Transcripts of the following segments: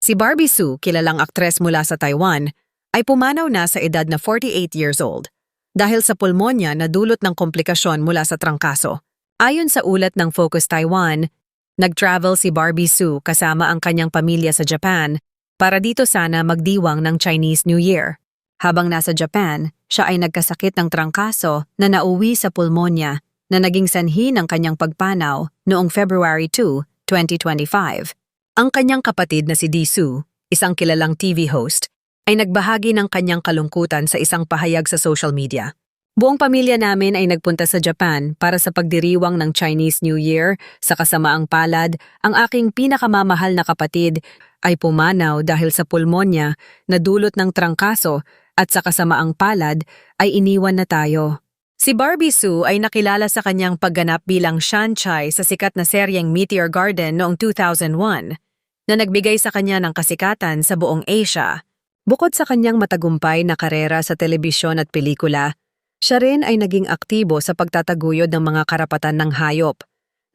Si Barbie Sue, kilalang aktres mula sa Taiwan, ay pumanaw na sa edad na 48 years old dahil sa pulmonya na dulot ng komplikasyon mula sa trangkaso. Ayon sa ulat ng Focus Taiwan, nag-travel si Barbie Sue kasama ang kanyang pamilya sa Japan para dito sana magdiwang ng Chinese New Year. Habang nasa Japan, siya ay nagkasakit ng trangkaso na nauwi sa pulmonya na naging sanhi ng kanyang pagpanaw noong February 2, 2025. Ang kanyang kapatid na si Disu, isang kilalang TV host, ay nagbahagi ng kanyang kalungkutan sa isang pahayag sa social media. Buong pamilya namin ay nagpunta sa Japan para sa pagdiriwang ng Chinese New Year sa kasamaang palad. Ang aking pinakamamahal na kapatid ay pumanaw dahil sa pulmonya na dulot ng trangkaso at sa kasamaang palad ay iniwan na tayo. Si Barbie Sue ay nakilala sa kanyang pagganap bilang Shanchai sa sikat na seryeng Meteor Garden noong 2001 na nagbigay sa kanya ng kasikatan sa buong Asia. Bukod sa kanyang matagumpay na karera sa telebisyon at pelikula, siya rin ay naging aktibo sa pagtataguyod ng mga karapatan ng hayop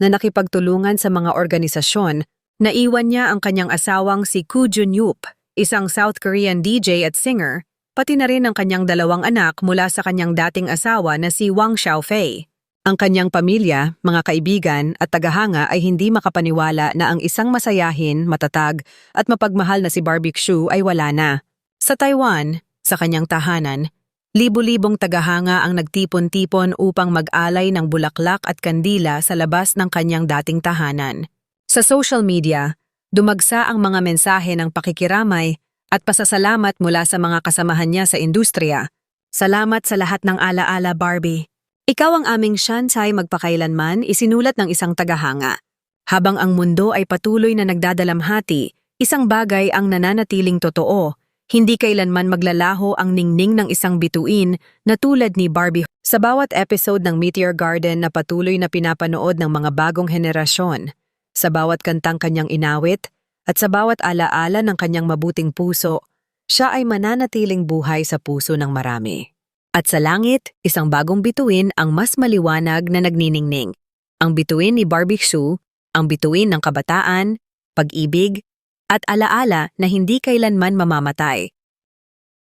na nakipagtulungan sa mga organisasyon na iwan niya ang kanyang asawang si Koo Jun Yup, isang South Korean DJ at singer, pati na rin ang kanyang dalawang anak mula sa kanyang dating asawa na si Wang Xiaofei. Ang kanyang pamilya, mga kaibigan at tagahanga ay hindi makapaniwala na ang isang masayahin, matatag at mapagmahal na si Barbie Xu ay wala na. Sa Taiwan, sa kanyang tahanan, libu-libong tagahanga ang nagtipon-tipon upang mag-alay ng bulaklak at kandila sa labas ng kanyang dating tahanan. Sa social media, dumagsa ang mga mensahe ng pakikiramay at pasasalamat mula sa mga kasamahan niya sa industriya. Salamat sa lahat ng alaala, Barbie. Ikaw ang aming Shansai magpakailanman isinulat ng isang tagahanga. Habang ang mundo ay patuloy na nagdadalamhati, isang bagay ang nananatiling totoo, hindi kailanman maglalaho ang ningning ng isang bituin na tulad ni Barbie. Sa bawat episode ng Meteor Garden na patuloy na pinapanood ng mga bagong henerasyon, sa bawat kantang kanyang inawit, at sa bawat alaala ng kanyang mabuting puso, siya ay mananatiling buhay sa puso ng marami. At sa langit, isang bagong bituin ang mas maliwanag na nagniningning. Ang bituin ni Barbie Xu, ang bituin ng kabataan, pag-ibig, at alaala na hindi kailanman mamamatay.